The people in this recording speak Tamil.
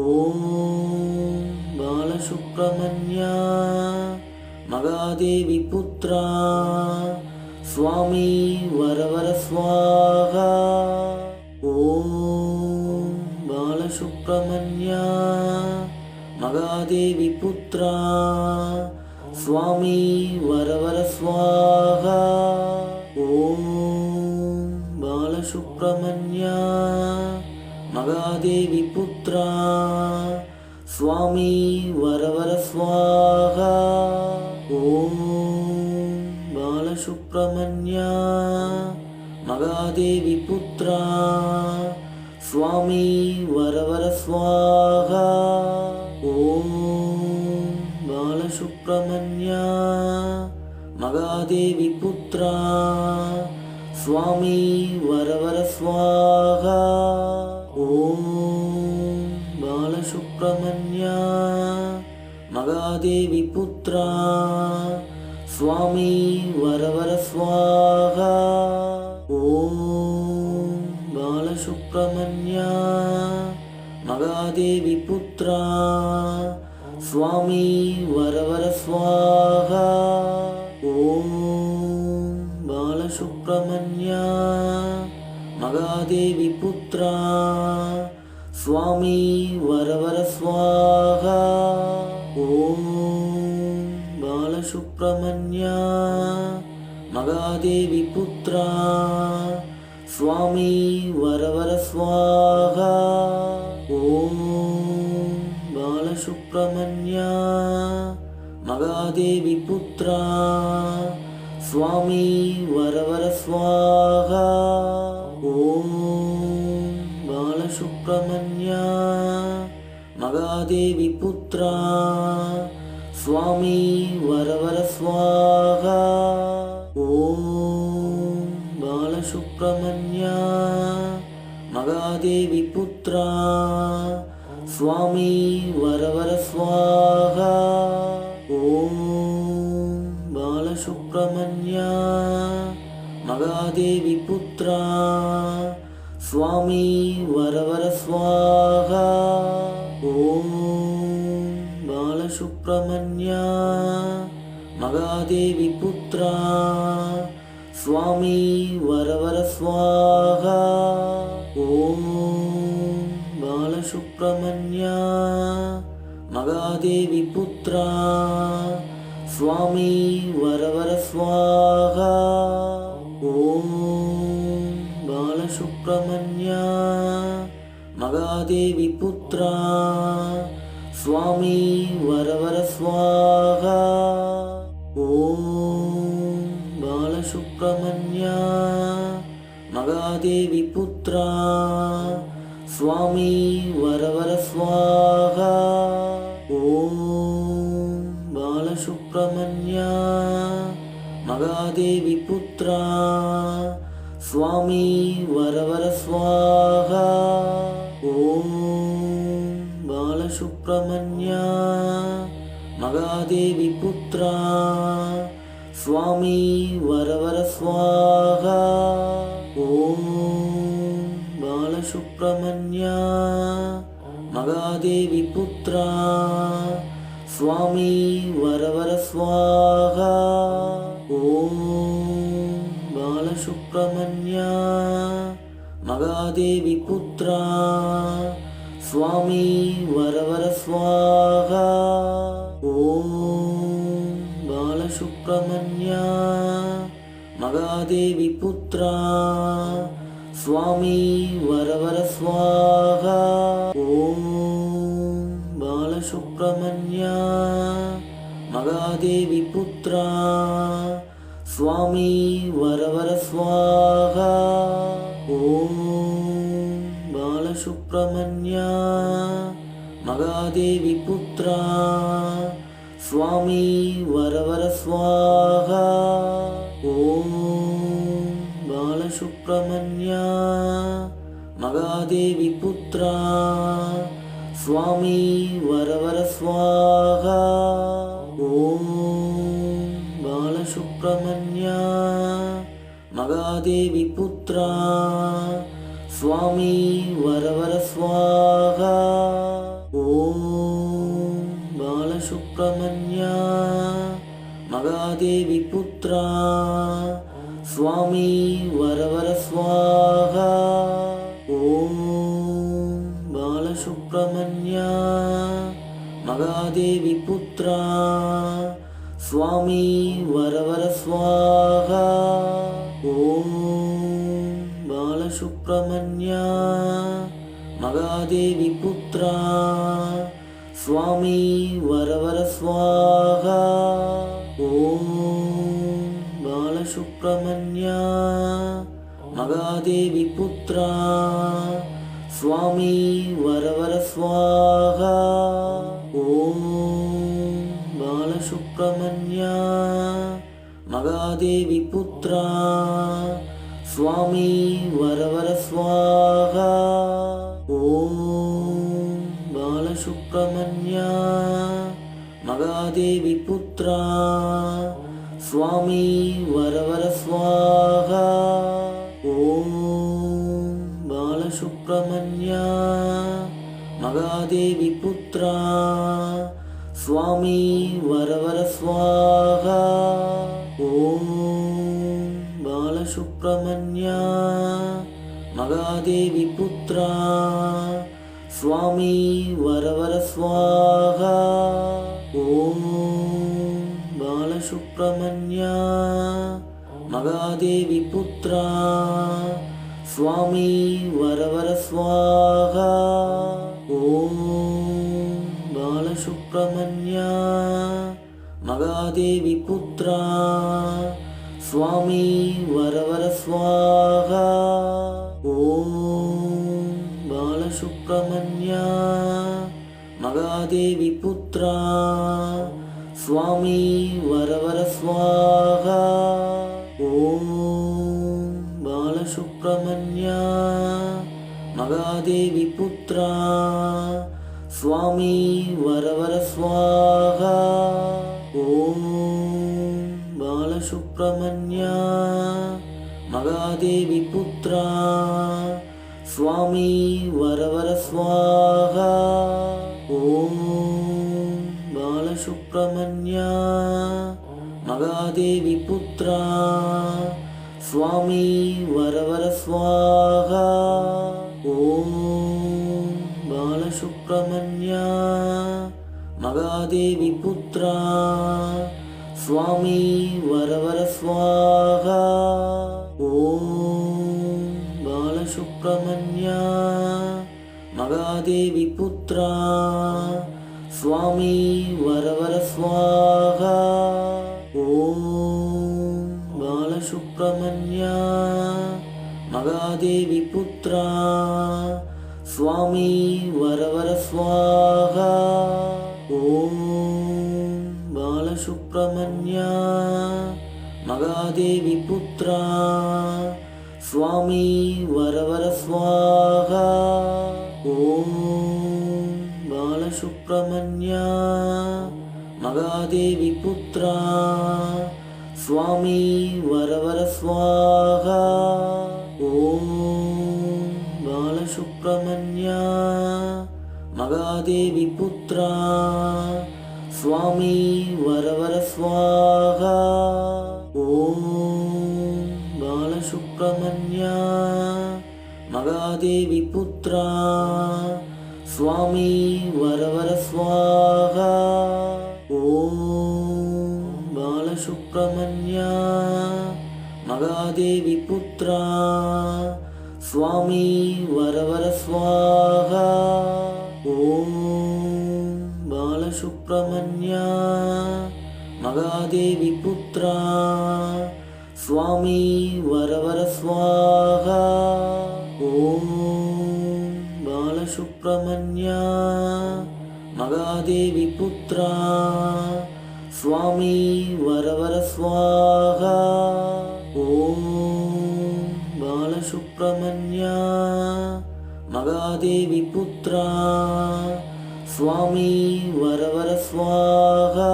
ஓம் பாலசுப்ரமணியா மகாதேவி புத்ரா. சுவாமி வரவர ஸ்வாகா ஓம் பாலசுப்ரமணியா மகாதேவி புத்ரா. சுவாமி வரவர ஸ்வாகா ஓம் பாலசுப்ரமணியா மகாதேவி புத்ரா சுவாமி வரவர ஸ்வாகா ஓம் பாலசுப்ரமணியா மகாதேவி புத்ரா சுவாமி வரவர சுவாகா ஓம் பாலசுப்ரமணியா மகாதேவி புத்ரா சுவாமி வரவர ஸ்வாகா மகாதேவி புத்ரா சுவாமி வரவர ஸ்வாகா ஓம் பாலசுப்ரமணியா மகாதேவி புத்ரா சுவாமி வரவர ஸ்வாகா ஓம் பாலசுப்ரமணியா மகாதேவி புத்ரா சுவாமி வரவர ஸ்வாகா பாலசுப்ரமணியா மகாதேவி புத்ரா சுவாமி வரவர சுவாகா. ஓம் பாலசுப்ரமணியா மகாதேவி புத்ரா சுவாமி வரவர சுவாகா. ஓம் பாலசுப்ரமணியா மகாதேவி புத்ரா சுவாமி வரவர ஸ்வாகா ஓம் பாலசுப்ரமணியா. மகாதேவி புத்ரா. சுவாமி வரவர ஸ்வாகா ஓம் பாலசுப்ரமணியா. மகாதேவி புத்ரா. சுவாமி வரவர ஸ்வாகா ஓம் பாலசுப்ரமணியா. மகாதேவி புத்ரா. சுவாமி வரவர சுவாகா. ஓம் பாலசுப்ரமணியா. மகாதேவி புத்ரா. சுவாமி வரவர சுவாகா. ஓம் பாலசுப்ரமணியா. மகாதேவி புத்ரா. சுவாமி வரவர சுவாகா. சுப்பிரமணியா மகாதேவி புத்ரா சுவாமி வரவர சுவாகா. ஓம் பாலசுப்பிரமணியா மகாதேவி புத்ரா சுவாமி வரவர சுவாகா. ஓம் பாலசுப்பிரமணியா மகாதேவி புத்ரா. சுவாமி வரவர சுவாகா. ஓம் பாலசுப்ரமணியா. மகாதேவி புத்ரா. சுவாமி வரவர சுவாகா. ஓம் பாலசுப்ரமணியா. மகாதேவி புத்ரா. சுவாமி வரவர சுவாகா. பாலசுப்ரமணியா மகாதேவி புத்ரா சுவாமி வரவர சுவாகா. ஓம் பாலசுப்ரமணியா மகாதேவி புத்ரா சுவாமி வரவர சுவாகா. ஓம் பாலசுப்ரமணியா மகாதேவி புத்ரா சுவாமி स्वाहा ॐ बालसुब्रह्मण्या மகாதேவி புத்ரா சுவாமி வரவர சுவாகா ஓம் பாலசுப்ரமணியா மகாதேவி புத்ரா சுவாமி வரவர சுவாகா ஓம் பாலசுப்ரமணியா மகாதேவி புத்ரா சுவாமி வரவர சுவாகா. ஓம் பாலசுப்ரமணியா மகாதேவி புத்ரா சுவாமி வரவர சுவாகா. ஓம் பாலசுப்ரமணியா மகாதேவி புத்ரா சுவாமி வரவர சுவாகா. ஓம் பாலசுப்ரமணியா மகாதேவி புத்ரா சுவாமி வரவர ஸ்வாகா ஓம் பாலசுப்ரமணியா மகாதேவி புத்ரா சுவாமி வரவர ஸ்வாகா தேவி பாலசுப்ரமணியா மகாதேவி புத்ரா. சுவாமி வரவர ஸ்வாகா ஓம் பாலசுப்ரமணியா. மகாதேவி புத்ரா. சுவாமி வரவர சுவாகா. ஓம் பாலசுப்ரமணியா. மகாதேவி புத்ரா. சுவாமி வரவர சுவாகா. பிரமன்யா மகாதேவி புத்ரா சுவாமி வரவர சுவாகா. ஓம் பாலசுப்ரமணியா மகாதேவி புத்ரா சுவாமி வரவர சுவாகா. ஓம் பாலசுப்ரமணியா மகாதேவி புத்ரா சுவாமி வரவர ஸ்வாகா ஓம் பாலசுப்ரமணியா மகாதேவி புத்ரா சுவாமி வரவர ஸ்வாகா ஓம் பாலசுப்ரமணியா மகாதேவி புத்ரா சுவாமி வரவர ஸ்வாகா பாலசுப்ரமணியா மகாதேவி புத்ரா சுவாமி வரவர சுவாகா. ஓம் பாலசுப்ரமணியா மகாதேவி புத்ரா சுவாமி வரவர சுவாகா. ஓம் பாலசுப்ரமணியா மகாதேவி புத்ரா. சுவாமி வர வர சுவாகா. ஓம் பாலசுப்ரமணியா மகாதேவி புத்ரா. சுவாமி வர வர சுவாகா. ஓம் பாலசுப்ரமணியா மகாதேவி புத்ரா. சுவாமி வர வர சுவாகா. ஓம் பாலசுப்ரமணியா மகாதேவி புத்ரா சுவாமி வரவர சுவாகா. ஓம் பாலசுப்ரமணியா மகாதேவி புத்ரா சுவாமி வரவர சுவாகா. ஓம் பாலசுப்ரமணியா மகாதேவி புத்ரா சுவாமி வர வர சுவாகா. ஓம் பாலசுப்ரமணியா மகாதேவி புத்ரா. சுவாமி வர வர சுவாகா. ஓம் பாலசுப்ரமணியா மகாதேவி புத்ரா. சுவாமி வர வர சுவாகா. சுப்பிரமணியா மகாதேவி புத்ரா சுவாமி வரவர சுவாகா. ஓம் பாலசுப்பிரமணியா மகாதேவி புத்ரா சுவாமி வரவர சுவாகா.